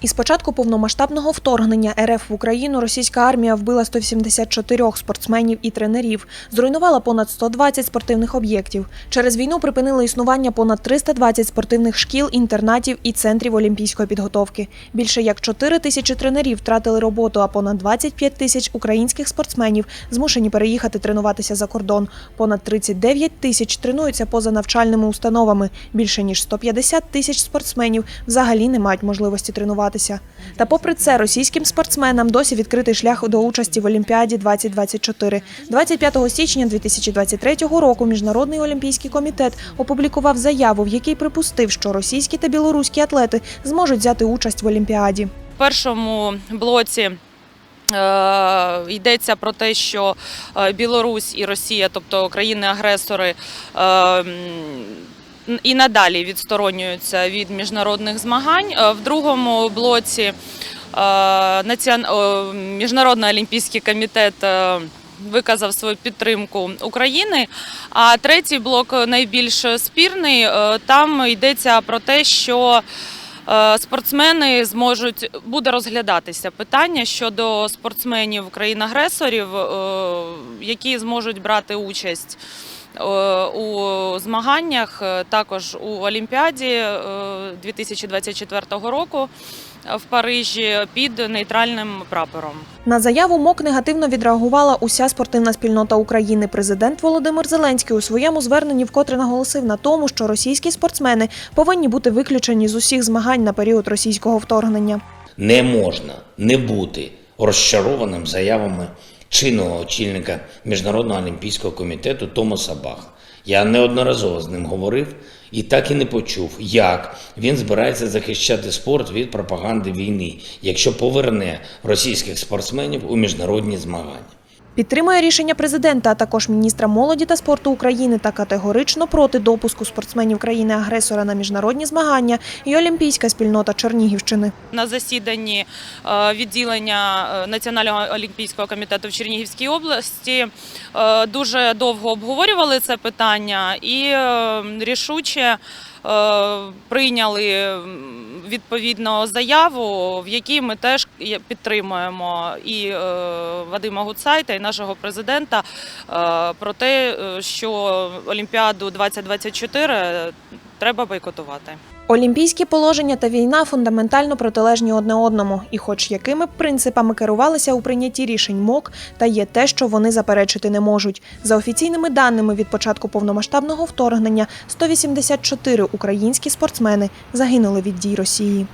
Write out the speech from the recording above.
Із початку повномасштабного вторгнення РФ в Україну російська армія вбила 174 спортсменів і тренерів, зруйнувала понад 120 спортивних об'єктів. Через війну припинили існування понад 320 спортивних шкіл, інтернатів і центрів олімпійської підготовки. Більше як 4 тисячі тренерів втратили роботу, а понад 25 тисяч українських спортсменів змушені переїхати тренуватися за кордон. Понад 39 тисяч тренуються поза навчальними установами. Більше ніж 150 тисяч спортсменів взагалі не мають можливості тренуватися. Та попри це, російським спортсменам досі відкритий шлях до участі в Олімпіаді 2024. 25 січня 2023 року Міжнародний олімпійський комітет опублікував заяву, в якій припустив, що російські та білоруські атлети зможуть взяти участь в Олімпіаді. В першому блоці е, йдеться про те, що е, Білорусь і Росія, тобто країни-агресори, е, і надалі відсторонюються від міжнародних змагань. Е, В другому блоці е, Міжнародний олімпійський комітет. е, Виказав свою підтримку України. А третій блок найбільш спірний. Там йдеться про те, що Спортсмени зможуть буде розглядатися питання щодо спортсменів країн-агресорів, які зможуть брати участь у змаганнях, е, також у Олімпіаді е, 2024 року в Парижі під нейтральним прапором. На заяву МОК негативно відреагувала уся спортивна спільнота України. Президент Володимир Зеленський у своєму зверненні вкотре наголосив на тому, що російські спортсмени повинні бути виключені з усіх змагань на період російського вторгнення. Не можна не бути розчарованим заявами чинного очільника Міжнародного олімпійського комітету Томаса Баха. Я неодноразово з ним говорив і так і не почув, як він збирається захищати спорт від пропаганди війни, якщо поверне російських спортсменів у міжнародні змагання. Підтримує рішення президента, а також міністра молоді та спорту України та категорично проти допуску спортсменів країни-агресора на міжнародні змагання і олімпійська спільнота Чернігівщини. На засіданні е, відділення е, Національного олімпійського комітету в Чернігівській області е, дуже довго обговорювали це питання і рішуче прийняли відповідно заяву, в якій ми теж підтримуємо і е, Вадима Гуцайта, і нашого президента е, про те, е, що Олімпіаду 2024 треба бойкотувати. Олімпійські положення та війна фундаментально протилежні одне одному, і хоч якими б принципами керувалися у прийнятті рішень МОК, та є те, що вони заперечити не можуть. За офіційними даними від початку повномасштабного вторгнення 184 українські спортсмени загинули від дій Росії.